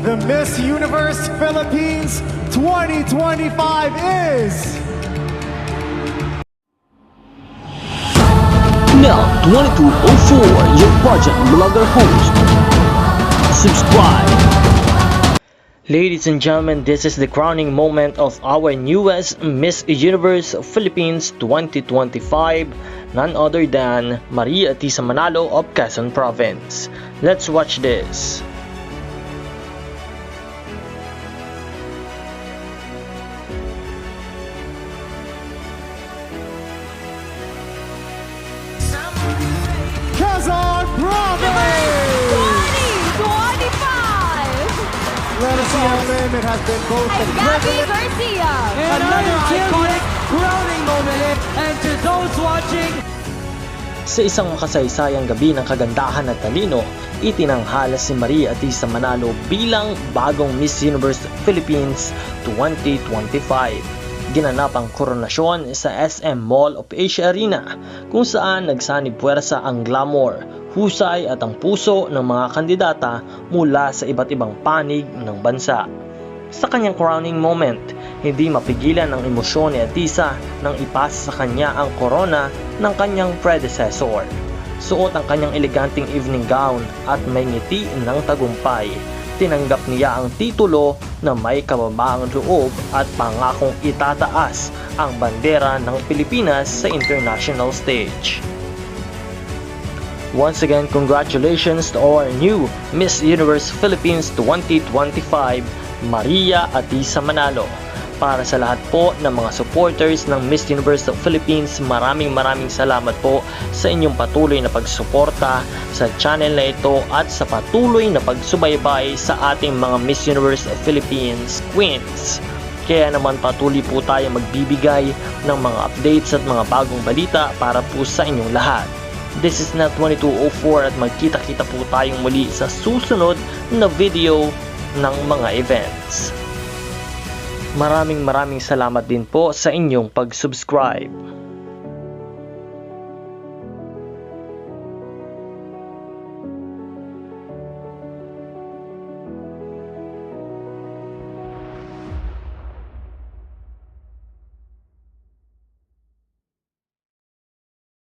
The Miss Universe Philippines 2025 is... Now 2204, your budget blogger host. Subscribe. Ladies and gentlemen, this is the crowning moment of our newest Miss Universe Philippines 2025, none other than Maria Tisa Manalo of Quezon Province. Let's watch this. It has been both And Gabby Garcia! Another iconic crowning moment and to those watching Sa isang makasaysayang gabi ng kagandahan at talino, itinanghala si Maria Atisa Manalo bilang bagong Miss Universe Philippines 2025 ginanap ang koronasyon sa SM Mall of Asia Arena kung saan nagsanib puwersa ang glamour, husay at ang puso ng mga kandidata mula sa iba't ibang panig ng bansa. Sa kanyang crowning moment, hindi mapigilan ang emosyon ni Atisa nang ipasa sa kanya ang corona ng kanyang predecessor. Suot ang kanyang eleganteng evening gown at may ngiti ng tagumpay. Tinanggap niya ang titulo na may kababaang loob at pangakong itataas ang bandera ng Pilipinas sa international stage. Once again, congratulations to our new Miss Universe Philippines 2025, Maria Atisa Manalo. Para sa lahat po ng mga supporters ng Miss Universe Philippines, maraming maraming salamat po sa inyong patuloy na pagsuporta sa channel na ito at sa patuloy na pagsubaybay sa ating mga Miss Universe Philippines Queens. Kaya naman patuloy po tayo magbibigay ng mga updates at mga bagong balita para po sa inyong lahat. This is not 2204 at magkita-kita po tayong muli sa susunod na video ng mga events. Maraming maraming salamat din po sa inyong pag-subscribe.